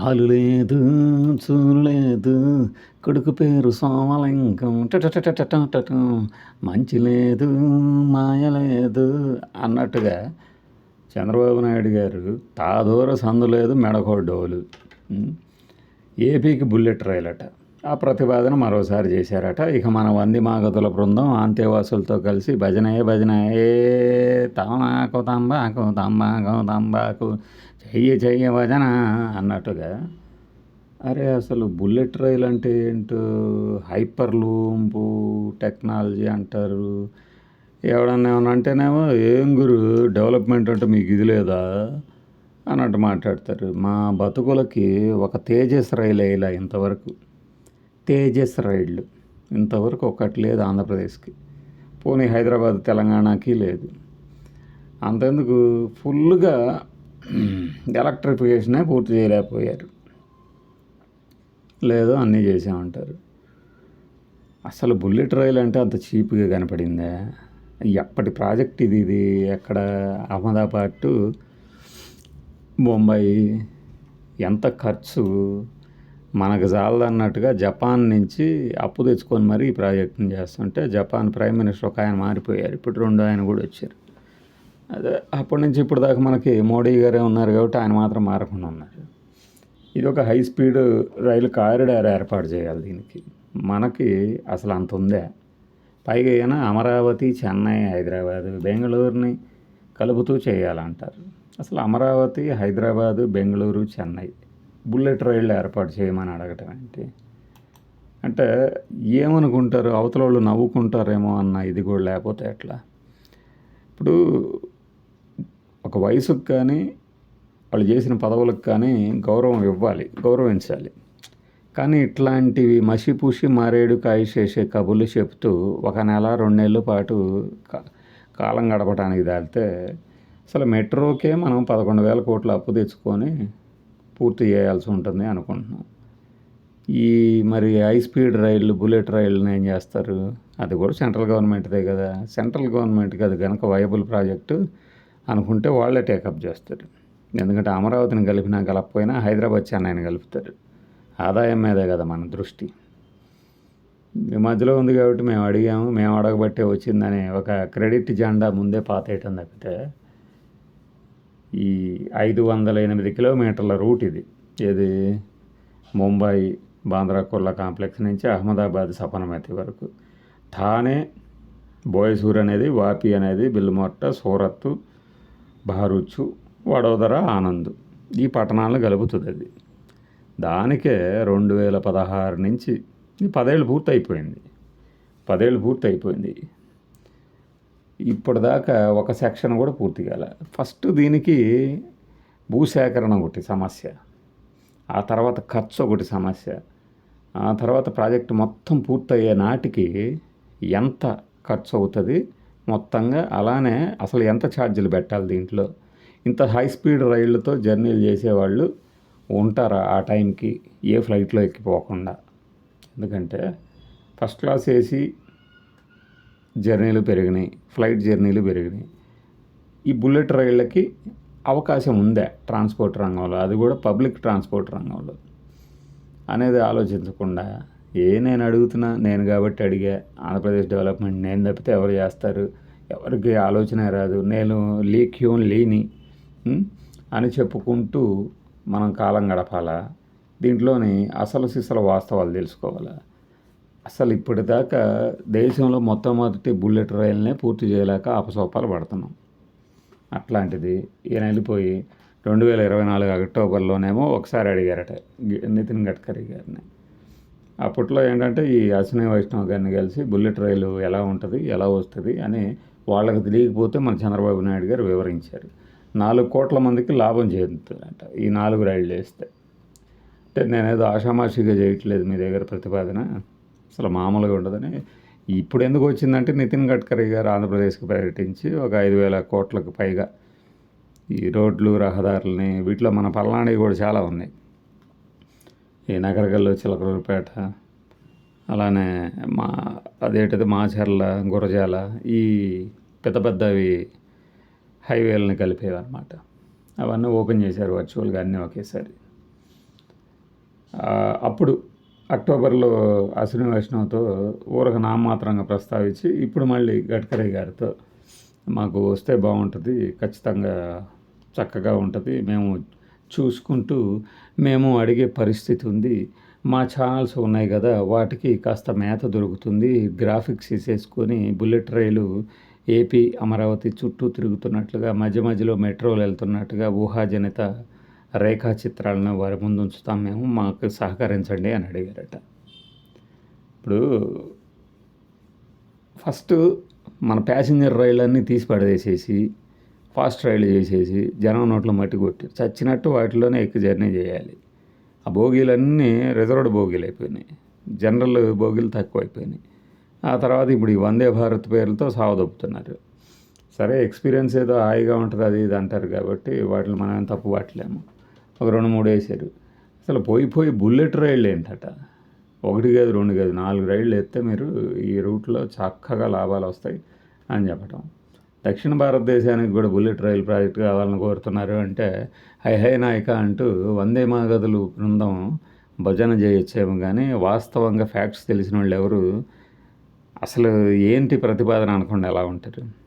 ఆలు లేదు చూలు లేదు కొడుకు పేరు సోమలింగం. టట మంచి లేదు మాయ లేదు అన్నట్టుగా చంద్రబాబు నాయుడు గారు తాదూర సందు లేదు మెడకో ఏపీకి బుల్లెట్ రైలట. ఆ ప్రతిపాదన మరోసారి చేశారట. ఇక మన వంది మాగతుల బృందం అంత్యవాసులతో కలిసి భజనే భజన ఏ తమాకు తంబాకు తంబాకు తంబాకు చెయ్యి చెయ్యి భజన అన్నట్టుగా. అరే అసలు బుల్లెట్ రైల్ అంటే ఏంటో? హైపర్ లూంపు టెక్నాలజీ అంటారు. ఎవడన్నా ఏమన్నా అంటేనేమో ఏం గురు డెవలప్మెంట్ అంటే మీకు ఇది లేదా? అన్నట్టు మాట్లాడతారు. మా బతుకులకి ఒక తేజస్ రైలు వేయలే ఇంతవరకు. తేజస్ రైళ్ళు. ఇంతవరకు ఒకటి లేదు ఆంధ్రప్రదేశ్కి. పోనీ హైదరాబాద్ తెలంగాణకి లేదు. అంతెందుకు? ఫుల్గా ఎలక్ట్రిఫికేషనే పూర్తి చేయలేకపోయారు. లేదో అన్నీ చేసామంటారు అసలు బుల్లెట్ రైలు అంటే అంత చీప్గా కనపడిందా? ఎప్పటి ప్రాజెక్ట్ ఇది? ఇది ఎక్కడ? అహ్మదాబాద్ టు బొంబాయి? ఎంత ఖర్చు? మనకు చాలదన్నట్టుగా జపాన్ నుంచి అప్పు తెచ్చుకొని మరీ ఈ ప్రాజెక్ట్ని చేస్తుంటే జపాన్ ప్రైమ్ మినిస్టర్ ఒక ఆయన మారిపోయారు. ఇప్పుడు రెండు ఆయన కూడా వచ్చారు. అదే అప్పటి నుంచి ఇప్పుడు దాకా మనకి మోడీ గారే ఉన్నారు కాబట్టి ఆయన మాత్రం మారకుండా ఉన్నారు. ఇది ఒక హై స్పీడ్ రైలు కారిడార్ ఏర్పాటు చేయాలి దీనికి. మనకి అసలు అంత ఉందే? పైగా అయినా అమరావతి చెన్నై హైదరాబాదు బెంగళూరుని కలుపుతూ చేయాలంటారు. అసలు అమరావతి హైదరాబాదు బెంగళూరు చెన్నై బుల్లెట్ రైళ్ళు ఏర్పాటు చేయమని అడగటం ఏంటి? అంటే ఏమనుకుంటారు? అవతల వాళ్ళు నవ్వుకుంటారేమో అన్న ఇది కూడా లేకపోతే ఎట్లా? ఇప్పుడు ఒక వయసుకు కానీ వాళ్ళు చేసిన పదవులకు కానీ గౌరవం ఇవ్వాలి గౌరవించాలి. కానీ ఇట్లాంటివి మసిపూసి మారేడు కాయ చేసే కబుర్లు చెప్తూ ఒక నెల రెండు నెలల పాటు కా- కాలం గడపడానికి దాటితే అసలు మెట్రోకే మనం పదకొండు వేల కోట్ల అప్పు తెచ్చుకొని పూర్తి చేయాల్సి ఉంటుంది అనుకుంటున్నాం. ఈ మరి హై స్పీడ్ రైళ్ళు బుల్లెట్ రైళ్ళని ఏం చేస్తారు? అది కూడా సెంట్రల్ గవర్నమెంట్దే కదా. సెంట్రల్ గవర్నమెంట్కి అది కనుక వైబుల్ ప్రాజెక్టు అనుకుంటే వాళ్ళే టేకప్ చేస్తారు. ఎందుకంటే అమరావతిని కలిపినా కలపపోయినా హైదరాబాద్ చెన్నైని కలుపుతారు. ఆదాయం మీదే కదా మన దృష్టి. ఈ మధ్యలో ఉంది కాబట్టి మేము అడిగాము. మేము అడగబట్టే వచ్చిందని ఒక క్రెడిట్ జెండా ముందే పాతేయటం తప్పితే ఈ ఐదు వందల ఎనిమిది కిలోమీటర్ల రూట్ ఇది. ఇది ముంబై బాంద్రా కుర్లా కాంప్లెక్స్ నుంచి అహ్మదాబాద్ సపనమతి వరకు. థానే బోయసూర్ అనేది వాపి అనేది బిల్మొట్ట సూరత్ భారూచు వడోదర ఆనంద్ ఈ పట్టణాలను కలుపుతుంది అది. దానికే రెండు వేల పదహారు నుంచి పదేళ్ళు పూర్తయిపోయింది. పదేళ్ళు పూర్తి అయిపోయింది ఇప్పటిదాకా ఒక సెక్షన్ కూడా పూర్తి కాలే. ఫస్ట్ దీనికి భూసేకరణ ఒకటి సమస్య. ఆ తర్వాత ఖర్చు ఒకటి సమస్య. ఆ తర్వాత ప్రాజెక్ట్ మొత్తం పూర్తయ్యే నాటికి ఎంత ఖర్చు అవుతుంది? మొత్తంగా అలానే అసలు ఎంత ఛార్జీలు పెట్టాలి దీంట్లో? ఇంత హై స్పీడ్ రైళ్ళతో జర్నీలు చేసేవాళ్ళు ఉంటారా ఆ టైంకి? ఏ ఫ్లైట్లో ఎక్కిపోకుండా? ఎందుకంటే ఫస్ట్ క్లాస్ ఏసీ జర్నీలు పెరిగినాయి ఫ్లైట్ జర్నీలు పెరిగినాయి. ఈ బుల్లెట్ రైళ్ళకి అవకాశం ఉందా ట్రాన్స్పోర్ట్ రంగంలో? అది కూడా పబ్లిక్ ట్రాన్స్పోర్ట్ రంగంలో. అనేది ఆలోచించకుండా ఏ నేను అడుగుతున్నా నేను కాబట్టి అడిగా ఆంధ్రప్రదేశ్ డెవలప్మెంట్ నేను తప్పితే ఎవరు చేస్తారు? ఎవరికి ఆలోచన రాదు? నేను లీ క్యూన్ లీని అని చెప్పుకుంటూ మనం కాలం గడపాలా? దీంట్లోని అసలు సిసలు వాస్తవాలు తెలుసుకోవాలా? అసలు ఇప్పటిదాకా దేశంలో మొట్టమొదటి బుల్లెట్ రైల్నే పూర్తి చేయలేక అపసోపాలు పడుతున్నాం. అట్లాంటిది ఈయన వెళ్ళిపోయి రెండు వేల ఇరవై నాలుగు అక్టోబర్లోనేమో ఒకసారి అడిగారట నితిన్ గడ్కరీ గారిని. అప్పట్లో ఏంటంటే ఈ అశ్విని వైష్ణవ్ గారిని కలిసి బుల్లెట్ రైలు ఎలా ఉంటుంది ఎలా వస్తుంది అని వాళ్ళకి తెలియకపోతే మన చంద్రబాబు నాయుడు గారు వివరించారు. నాలుగు కోట్ల మందికి లాభం చేరుతుందంట ఈ నాలుగు రైళ్ళు వేస్తే అంటే నేనేదో ఆషామాషిగా చేయట్లేదు మీ దగ్గర ప్రతిపాదన. అసలు మామూలుగా ఉండదని. ఇప్పుడు ఎందుకు వచ్చిందంటే నితిన్ గడ్కరీ గారు ఆంధ్రప్రదేశ్కి పర్యటించి ఒక ఐదు వేల కోట్లకు పైగా ఈ రోడ్లు రహదారులని వీటిలో మన పల్నాడు కూడా చాలా ఉన్నాయి. ఈ నగరగల్లు చిలకలూరుపేట అలానే మా అదేంటిది మాచర్ల గురజాల ఈ పెద్ద పెద్దవి హైవేలను కలిపేవన్నమాట. అవన్నీ ఓపెన్ చేశారు వర్చువల్గా అన్నీ ఒకేసారి. అప్పుడు అక్టోబర్లో అశ్విని వైష్ణవ్తో ఊరక నామమాత్రంగా ప్రస్తావించి ఇప్పుడు మళ్ళీ గడ్కరీ గారితో మాకు వస్తే బాగుంటుంది ఖచ్చితంగా చక్కగా ఉంటుంది. మేము చూసుకుంటూ మేము అడిగే పరిస్థితి ఉంది. మా ఛానల్స్ ఉన్నాయి కదా వాటికి కాస్త మేత దొరుకుతుంది. గ్రాఫిక్స్ వేసేసుకొని బుల్లెట్ రైలు ఏపీ అమరావతి చుట్టూ తిరుగుతున్నట్లుగా మధ్య మధ్యలో మెట్రోలు వెళ్తున్నట్టుగా ఊహాజనిత రేఖా చిత్రాలను వారి ముందు ఉంచుతాం మేము మాకు సహకరించండి అని అడిగారట. ఇప్పుడు ఫస్ట్ మన ప్యాసింజర్ రైళ్ళన్నీ తీసి పడదేసేసి ఫాస్ట్ రైలు చేసేసి జనం నోట్లో మట్టి కొట్టి చచ్చినట్టు వాటిలోనే ఎక్కువ జర్నీ చేయాలి. ఆ బోగీలన్నీ రిజర్వ్డ్ బోగీలు అయిపోయినాయి. జనరల్ బోగీలు తక్కువ అయిపోయినాయి. ఆ తర్వాత ఇప్పుడు ఈ వందే భారత్ పేర్లతో సావదొప్పుతున్నారు సరే ఎక్స్పీరియన్స్ ఏదో హాయిగా ఉంటుంది అది ఇది అంటారు కాబట్టి వాటిని మనం తప్పు పట్టలేము. ఒక రెండు మూడు వేసారు. అసలు పోయి పోయి బుల్లెట్ రైళ్ళు ఏంటట? ఒకటి కాదు రెండు కాదు నాలుగు రైళ్ళు ఎత్తే మీరు ఈ రూట్లో చక్కగా లాభాలు వస్తాయి అని చెప్పటం. దక్షిణ భారతదేశానికి కూడా బుల్లెట్ రైలు ప్రాజెక్ట్ కావాలని కోరుతున్నారు అంటే హై హై నాయక అంటూ వందే మాగదులు బృందం భజన చేయొచ్చేమో కానీ వాస్తవంగా ఫ్యాక్ట్స్ తెలిసిన వాళ్ళు ఎవరు? అసలు ఏంటి ప్రతిపాదన అనకుండా ఎలా ఉంటారు?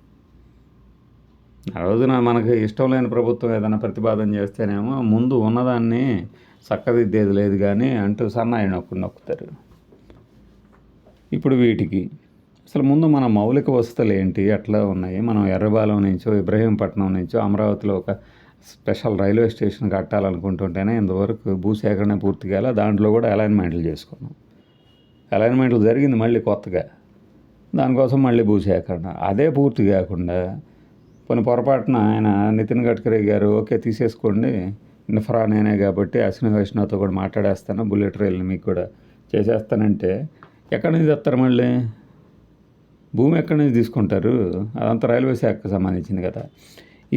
ఆ రోజున మనకు ఇష్టం లేని ప్రభుత్వం ఏదైనా ప్రతిపాదన చేస్తేనేమో ముందు ఉన్నదాన్ని చక్కదిద్దేది లేదు కానీ అంటూ సన్నాయి నొక్కుడు నొక్కుతారు. ఇప్పుడు వీటికి అసలు ముందు మన మౌలిక వసతులు ఏంటి? ఎట్లా ఉన్నాయి? మనం ఎర్రబాలెం నుంచో ఇబ్రహీంపట్నం నుంచో అమరావతిలో ఒక స్పెషల్ రైల్వే స్టేషన్ కట్టాలనుకుంటుంటేనే ఇంతవరకు భూసేకరణ పూర్తి కాలే దాంట్లో కూడా అలైన్మెంట్లు చేసుకున్నాం. అలైన్మెంట్లు జరిగింది మళ్ళీ కొత్తగా. దానికోసం మళ్ళీ భూసేకరణ. అదే పూర్తి కాకుండా కొన్ని పొరపాటున ఆయన నితిన్ గడ్కరీ గారు ఓకే తీసేసుకోండి. ఇన్ఫ్రా నేనే కాబట్టి అశ్విని వైష్ణవ్తో కూడా మాట్లాడేస్తాను బుల్లెట్ రైల్ని మీకు కూడా చేసేస్తానంటే ఎక్కడి నుంచి తెస్తారు మళ్ళీ? భూమి ఎక్కడి నుంచి తీసుకుంటారు? అదంతా రైల్వే శాఖకు సంబంధించింది కదా.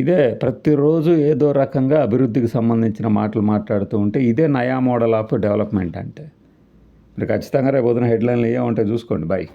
ఇదే ప్రతిరోజు ఏదో రకంగా అభివృద్ధికి సంబంధించిన మాటలు మాట్లాడుతూ ఉంటే ఇదే నయా మోడల్ ఆఫ్ డెవలప్మెంట్ అంటే. మీరు ఖచ్చితంగా రేపు పొద్దున హెడ్లైన్లు ఏ ఉంటాయి చూసుకోండి. బాయ్